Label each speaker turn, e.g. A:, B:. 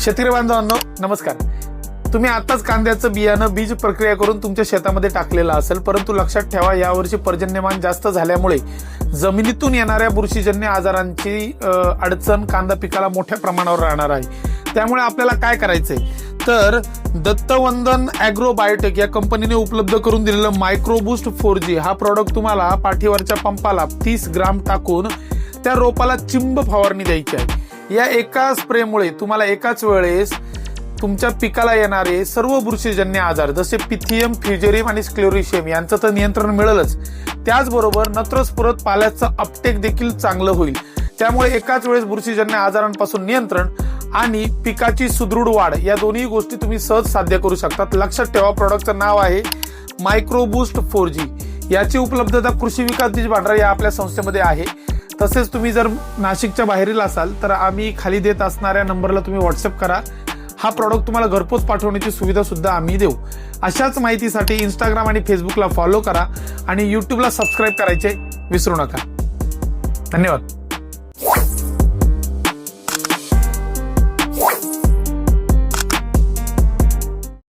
A: शेतकरी बांधवांनो नमस्कार. तुम्ही आताच कांद्याचं बियाणं बीज प्रक्रिया करून तुमच्या शेतामध्ये टाकलेलं असेल परंतु लक्षात ठेवा यावर्षी पर्जन्यमान जास्त झाल्यामुळे जमिनीतून येणाऱ्या बुरशीजन्य आजारांची अडचण कांदा पिकाला मोठ्या प्रमाणावर राहणार आहे. त्यामुळे आपल्याला काय करायचंय? तर दत्तवंदन अॅग्रो बायोटेक या कंपनीने उपलब्ध करून दिलेलं मायक्रोबूस्ट फोर जी हा प्रॉडक्ट तुम्हाला पाठीवरच्या पंपाला तीस ग्राम टाकून त्या रोपाला चिंब फवारणी द्यायची आहे. या एका स्प्रेमुळे तुम्हाला एकाच वेळेस तुमच्या पिकाला येणारे सर्व बुरशीजन्य आजार जसे पिथियम फ्युजेरियम आणि स्क्लोरिशियम यांचं तर नियंत्रण मिळेलच. त्याचबरोबर नत्रस्फुरत पाल्याचं अपटेक देखील चांगलं होईल. त्यामुळे एकाच वेळेस बुरशीजन्य आजारांपासून नियंत्रण आणि पिकाची सुदृढ वाढ या दोन्ही गोष्टी तुम्ही सहज साध्य करू शकतात. लक्षात ठेवा प्रॉडक्टचं नाव आहे मायक्रोबूस्ट फोर जी. याची उपलब्धता कृषी विकास बीज भांडार या आपल्या संस्थेमध्ये आहे. तसेच तुम्ही जर नाशिकच्या बाहेरील असाल तर आम्ही खाली देत असणाऱ्या नंबरला तुम्ही व्हॉट्सअप करा. हा प्रॉडक्ट तुम्हाला घरपोच पाठवण्याची सुविधा सुद्धा आम्ही देऊ. अशाच माहितीसाठी इंस्टाग्राम आणि फेसबुकला फॉलो करा आणि यूट्यूबला सबस्क्राईब करायचे विसरू नका. धन्यवाद.